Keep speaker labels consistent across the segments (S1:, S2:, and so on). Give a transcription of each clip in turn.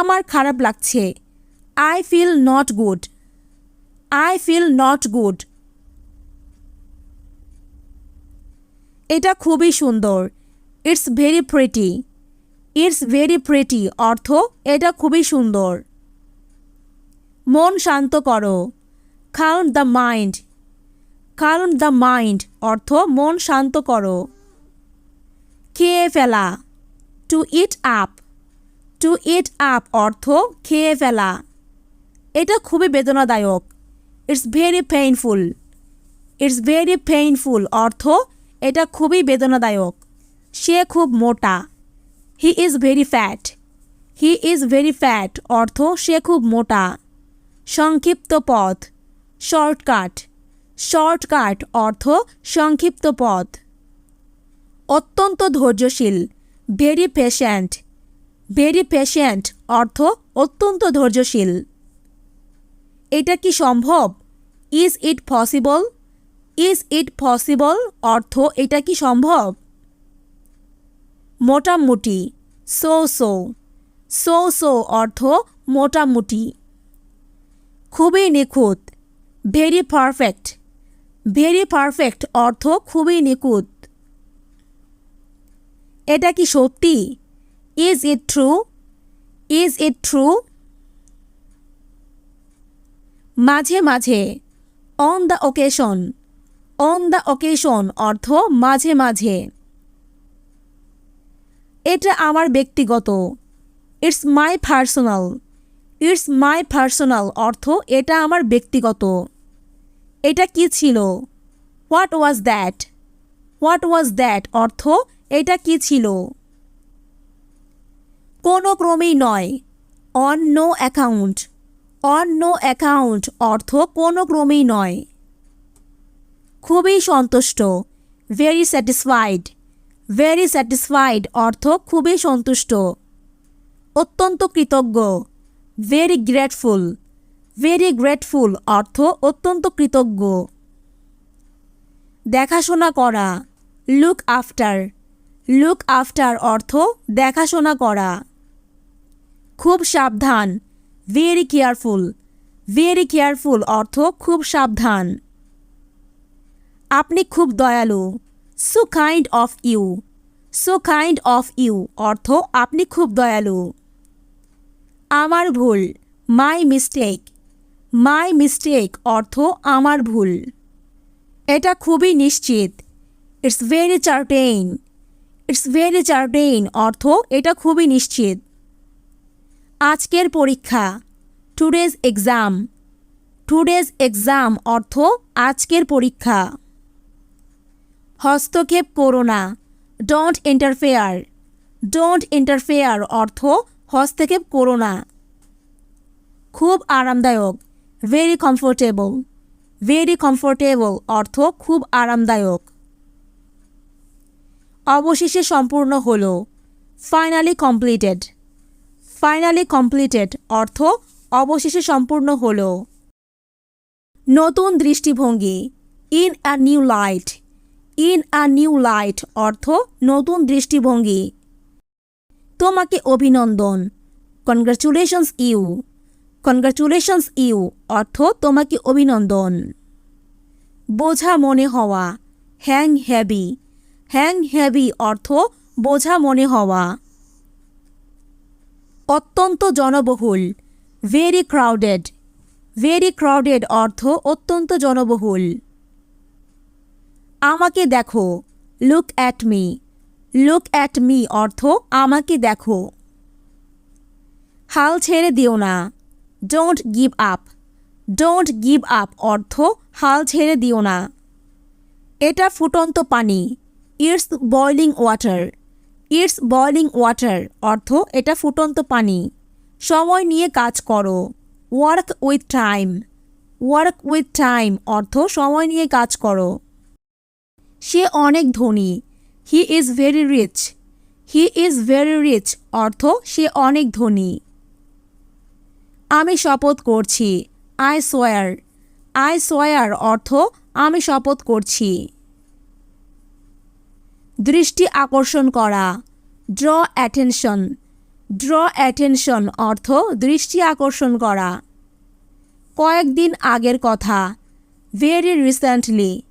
S1: আমার খারাপ লাগছে। I feel not good I feel not good এটা খুবই সুন্দর। It's very pretty it's very pretty অর্থ, এটা খুবই সুন্দর। মন শান্ত করো। Count the mind count the mind অর্থ, মন শান্ত করো। খেয়ে ফেলা। To eat up to eat up অর্থ খেয়ে ফেলা। এটা খুবই বেদনাদায়ক। It's very painful it's very painful অর্থ এটা খুবই বেদনাদায়ক। সে খুব মোটা। He is very fat he is very fat অর্থ সে খুব মোটা। সংক্ষিপ্ত পথ। শর্টকাট শর্টকাট অর্থ সংক্ষিপ্ত পথ। অত্যন্ত ধৈর্যশীল। ভেরি পেশেন্ট ভেরি পেশেন্ট অর্থ অত্যন্ত ধৈর্যশীল। এটা কি সম্ভব? Is it possible is it possible অর্থ, এটা কি সম্ভব? মোটামুটি। সো সো সো সো অর্থ মোটামুটি। খুবই নিখুঁত। ভেরি পারফেক্ট ভেরি পারফেক্ট অর্থ খুবই নিখুঁত। এটা কি সত্যি? Is it true is it true মাঝে মাঝে on the occasion on the occasion অর্থ মাঝে মাঝে। এটা আমার ব্যক্তিগত। It's my personal it's my personal অর্থ এটা আমার ব্যক্তিগত। এটা কি ছিল? What was that what was that অর্থ এটা কি ছিল? কোনো ক্রমেই নয়। On no account on no account অর্থ কোনো ক্রমেই নয়। খুবই সন্তুষ্ট। ভেরি স্যাটিসফাইড ভেরি স্যাটিসফাইড অর্থ খুবই সন্তুষ্ট। অত্যন্ত কৃতজ্ঞ। ভেরি গ্রেটফুল ভেরি গ্রেটফুল অর্থ অত্যন্ত কৃতজ্ঞ। দেখাশোনা করা। লুক আফটার লুক আফটার অর্থ দেখাশোনা করা। খুব সাবধান। ভেরি কেয়ারফুল ভেরি কেয়ারফুল অর্থ খুব সাবধান। আপনি খুব দয়ালু। So kind of you so kind of you অর্থ আপনি খুব দয়ালু। আমার ভুল। মাই মিস্টেক মাই মিস্টেক অর্থ আমার ভুল। এটা খুবই নিশ্চিত। It's very certain it's very certain অর্থ এটা খুবই নিশ্চিত। আজকের পরীক্ষা। টুডেজ এক্সাম টুডেজ এক্সাম অর্থ আজকের পরীক্ষা। হস্তক্ষেপ করো না। ডোন্ট ইন্টারফেয়ার ডোন্ট ইন্টারফেয়ার অর্থ হস্তক্ষেপ করো না। খুব আরামদায়ক। ভেরি কমফোর্টেবল ভেরি কমফোর্টেবল অর্থ খুব আরামদায়ক। অবশেষে সম্পূর্ণ হল। ফাইনালি কমপ্লিটেড ফাইনালি কমপ্লিটেড অর্থ অবশেষে সম্পূর্ণ হল। নতুন দৃষ্টিভঙ্গি in a new light in a new light অর্থ নতুন দৃষ্টিভঙ্গি। তোমাকে অভিনন্দন। কনগ্রাচুলেশনস ইউ কনগ্রাচুলেশনস ইউ অর্থ তোমাকে অভিনন্দন। বোঝা মনে হওয়া হ্যাং হ্যাভি হ্যাং হ্যাভি অর্থ বোঝা মনে হওয়া। অত্যন্ত জনবহুল। ভেরি ক্রাউডেড ভেরি ক্রাউডেড অর্থ অত্যন্ত জনবহুল। আমাকে দেখো। Look at me look at me অর্থ আমাকে দেখো। হাল ছেড়ে দিও না। Don't give up don't give up অর্থ হাল ছেড়ে দিও না। এটা ফুটন্ত পানি। It's boiling water it's boiling water, অর্থ এটা ফুটন্ত পানি। সময় নিয়ে কাজ করো। Work with time. Work with time, অর্থ সময় নিয়ে কাজ করো। সে অনেক ধনী। He is very rich. He is very rich, অর্থ সে অনেক ধনী। আমি শপথ করছি। I swear. আই সোয়ার, অর্থ আমি শপথ করছি। দৃষ্টি আকর্ষণ করা। ড্র অ্যাটেনশন ড্র অ্যাটেনশন অর্থ দৃষ্টি আকর্ষণ করা। কয়েকদিন আগের কথা। ভেরি রিসেন্টলি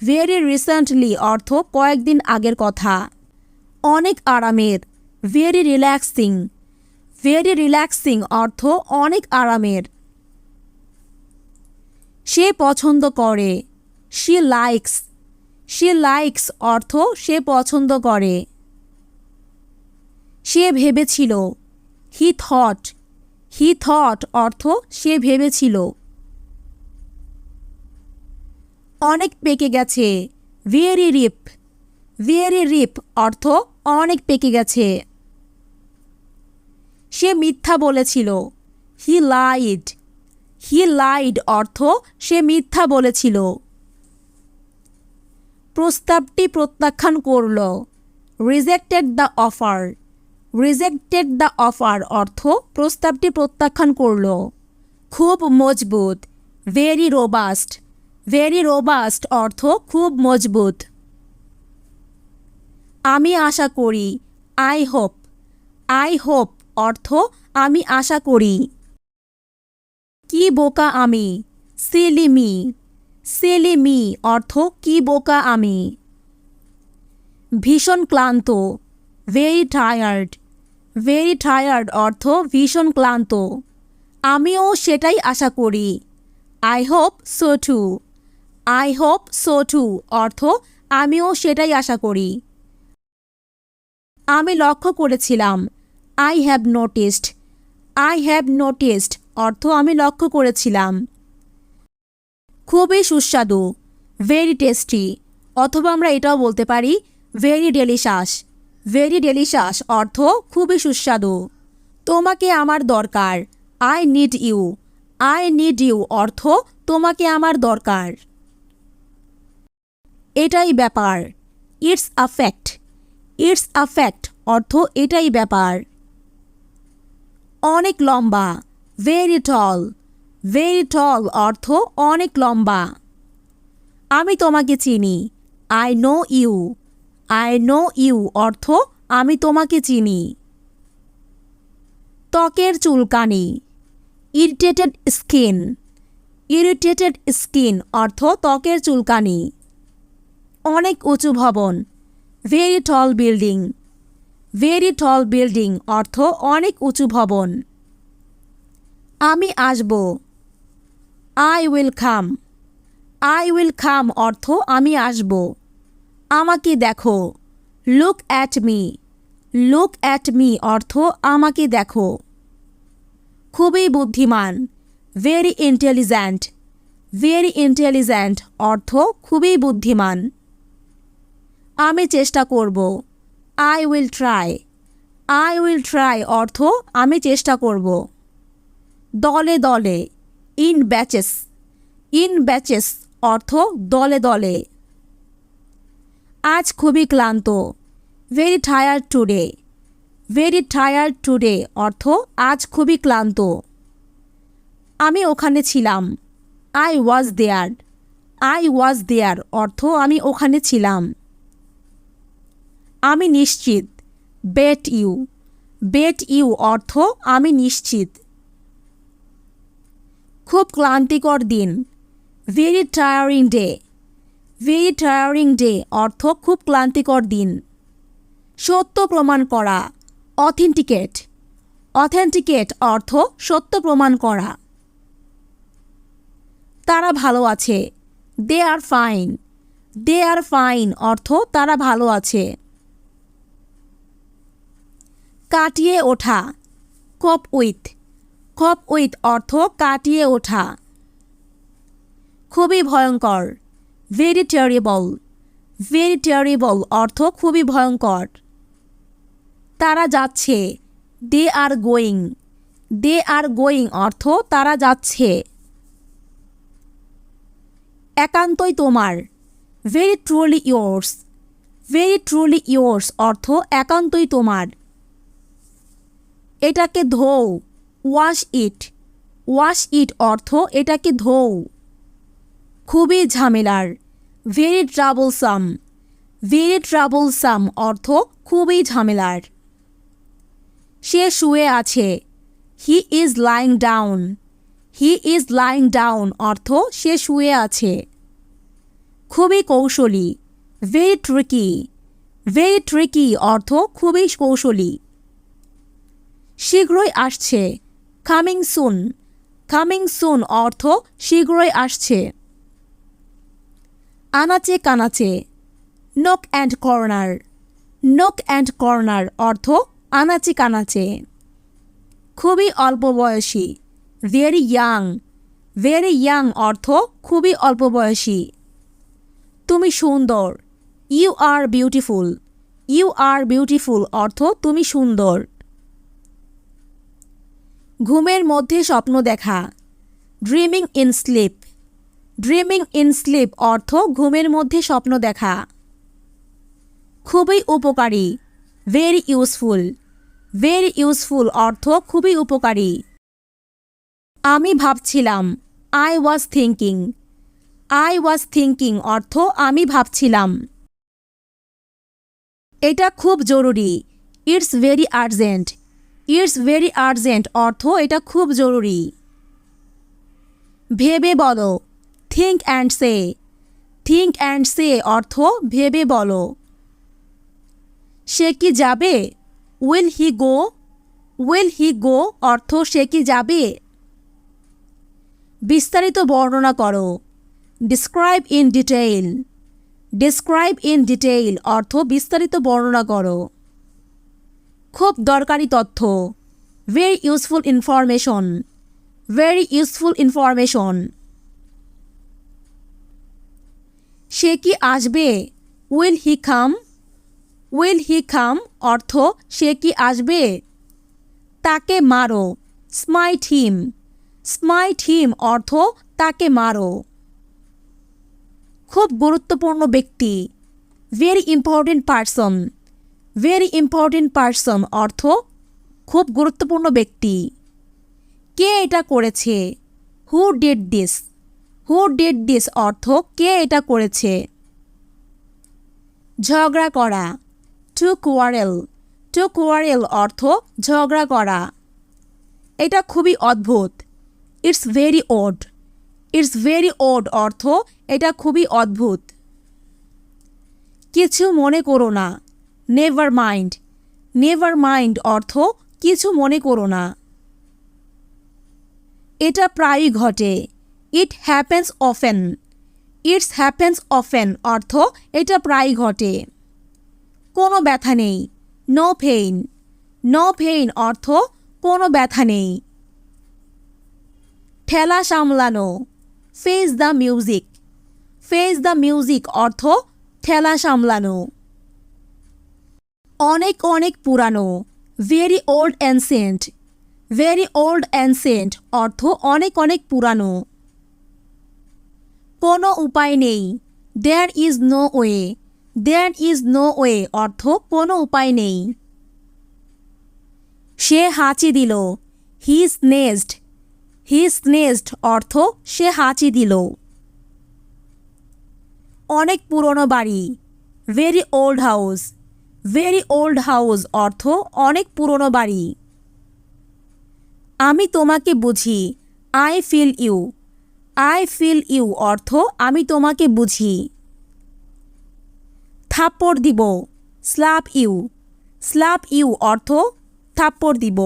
S1: ভেরি রিসেন্টলি অর্থ কয়েকদিন আগের কথা। অনেক আরামের। ভেরি রিল্যাক্সিং ভেরি রিল্যাক্সিং অর্থ অনেক আরামের। সে পছন্দ করে। শি লাইকস শি লাইকস অর্থ সে পছন্দ করে। সে ভেবেছিল হি থট হি থট অর্থ সে ভেবেছিল। অনেক পেকে গেছে। ভেরি রিপ ভেরি রিপ অর্থ অনেক পেকে গেছে। সে মিথ্যা বলেছিল হি লাইড হি লাইড অর্থ সে মিথ্যা বলেছিল। প্রস্তাবটি প্রত্যাখ্যান করল। Rejected the offer rejected the offer অর্থ প্রস্তাবটি প্রত্যাখ্যান করল। খুব মজবুত। ভেরি রোবাস্ট ভেরি রোবাস্ট অর্থ খুব মজবুত। আমি আশা করি। আই হোপ আই হোপ অর্থ আমি আশা করি। কি বোকা আমি। সিলি মি সিলি মি, অর্থ কি বোকা আমি? ভীষণ ক্লান্ত ভেরি টায়ার্ড ভেরি টায়ার্ড অর্থ ভীষণ ক্লান্ত। আমিও সেটাই আশা করি। I hope so too I hope so too অর্থ আমিও সেটাই আশা করি। আমি লক্ষ্য করেছিলাম। I have noticed I have noticed অর্থ আমি লক্ষ্য করেছিলাম। খুবই সুস্বাদু ভেরি টেস্টি অথবা আমরা এটাও বলতে পারি ভেরি ডেলিশাস ভেরি ডেলিশাস অর্থ খুবই সুস্বাদু। তোমাকে আমার দরকার I need you I need you অর্থ তোমাকে আমার দরকার। এটাই ব্যাপার। It's a fact it's a fact অর্থ এটাই ব্যাপার। অনেক লম্বা ভেরি টল ভেরি টল অর্থ অনেক লম্বা। আমি তোমাকে চিনি। I know you I know you অর্থ আমি তোমাকে চিনি। ত্বকের চুলকানি। ইরিটেটেড স্কিন ইরিটেটেড স্কিন অর্থ ত্বকের চুলকানি। অনেক উঁচু ভবন। Very tall building very tall building অর্থ অনেক উঁচু ভবন। আমি আসব। I will come I will come অর্থ আমি আসব। আমাকে দেখো। Look at me look at me অর্থ আমাকে দেখো। খুবই বুদ্ধিমান। ভেরি ইন্টেলিজেন্ট ভেরি ইন্টেলিজেন্ট অর্থ খুবই বুদ্ধিমান। আমি চেষ্টা করব। I will try I will try অর্থ আমি চেষ্টা করব। দলে দলে। In batches. ইন ব্যাচেস অর্থ দলে দলে। আজ খুবই ক্লান্ত। Very tired today very tired today অর্থ আজ খুবই ক্লান্ত। আমি ওখানে ছিলাম। I was there I was দেয়ার অর্থ আমি ওখানে ছিলাম। আমি নিশ্চিত। বেট ইউ বেট ইউ অর্থ আমি নিশ্চিত। খুব ক্লান্তিকর দিন। Very tiring day very tiring day অর্থ খুব ক্লান্তিকর দিন। সত্য প্রমাণ করা। অথেন্টিকেট অথেন্টিকেট অর্থ সত্য প্রমাণ করা। তারা ভালো আছে। দে আর ফাইন দে আর ফাইন অর্থ তারা ভালো আছে। কাটিয়ে ওঠা। কপ উইথ কপ উইথ অর্থ কাটিয়ে ওঠা। খুবই ভয়ঙ্কর ভেরি টেরিবল ভেরি টেরিবল অর্থ খুবই ভয়ঙ্কর তারা যাচ্ছে। দে are going they are going অর্থ তারা যাচ্ছে। একান্তই তোমার। Very truly yours very truly yours অর্থ একান্তই তোমার। এটাকে ধোও। ওয়াশ ইট ওয়াশ ইট অর্থ এটাকে ধোও। খুবই ঝামেলার। ভেরি ট্রাবলসাম ভেরি ট্রাবলসাম অর্থ খুবই ঝামেলার। সে শুয়ে আছে। He is lying down he is lying down অর্থ সে শুয়ে আছে। খুবই কৌশলী। ভেরি ট্রিকি ভেরি ট্রিকি অর্থ খুবই কৌশলী। শীঘ্রই আসছে। কামিং সুন কামিং সুন অর্থ শীঘ্রই আসছে। আনাচে কানাচে। Nook and corner nook and corner অর্থ আনাচে কানাচে। খুবই অল্প বয়সী। ভেরি ইয়াং ভেরি ইয়াং অর্থ খুবই অল্প বয়সী। তুমি সুন্দর। You are beautiful you are beautiful অর্থ তুমি সুন্দর। ঘুমের মধ্যে স্বপ্ন দেখা। Dreaming in sleep dreaming in sleep অর্থ ঘুমের মধ্যে স্বপ্ন দেখা। খুবই উপকারী। ভেরি ইউজফুল ভেরি ইউজফুল অর্থ খুবই উপকারী। আমি ভাবছিলাম I was thinking I was thinking অর্থ আমি ভাবছিলাম। এটা খুব জরুরি। It's very urgent it's very urgent অর্থ এটা খুব জরুরি। ভেবে বলো। Think and say. Think and say অর্থ ভেবে বলো। সে কি যাবে? Will he go? Will he গো অর্থ সে কি যাবে? বিস্তারিত বর্ণনা করো। Describe in detail. Describe in detail অর্থ বিস্তারিত বর্ণনা করো। খুব দরকারি তথ্য। Very useful information very useful information সে কি আসবে? উইল হি খাম উইল হি খাম অর্থ, সে কি আসবে? তাকে মারো। স্মাইট হিম স্মাইট হিম অর্থ, তাকে মারো। খুব গুরুত্বপূর্ণ ব্যক্তি। Very important person very important person অর্থ খুব গুরুত্বপূর্ণ ব্যক্তি। কে এটা করেছে? Who did this who did this অর্থ কে এটা করেছে? ঝগড়া করা। টু কোয়ারেল টু কোয়ারেল অর্থ ঝগড়া করা। এটা খুবই অদ্ভুত। It's very odd it's very odd অর্থ এটা খুবই অদ্ভুত। কিছু মনে করো না। নেভার মাইন্ড নেভার মাইন্ড অর্থ কিছু মনে করো না। এটা প্রায়ই ঘটে। It happens often it's happens often অর্থ এটা প্রায়ই ঘটে। কোনো ব্যথা নেই। নো পেইন নো পেইন অর্থ কোনো ব্যথা নেই। ঠেলা সামলানো। Face the music face the music অর্থ ঠেলা সামলানো। অনেক অনেক পুরানো। Very old ancient very old ancient অর্থ অনেক অনেক পুরানো। কোনো উপায় নেই। There is no way there is no way অর্থ কোনো উপায় নেই। সে হাঁচি দিল। হি স্নেজড হি স্নেজড অর্থ সে হাঁচি দিল। অনেক পুরনো বাড়ি। Very old house very old house অর্থ অনেক পুরনো বাড়ি। আমি তোমাকে বুঝি I feel you I feel you অর্থ আমি তোমাকে বুঝি। থাপ্পড় দিব স্লাপ ইউ স্লাপ ইউ অর্থ থাপ্পড় দিব।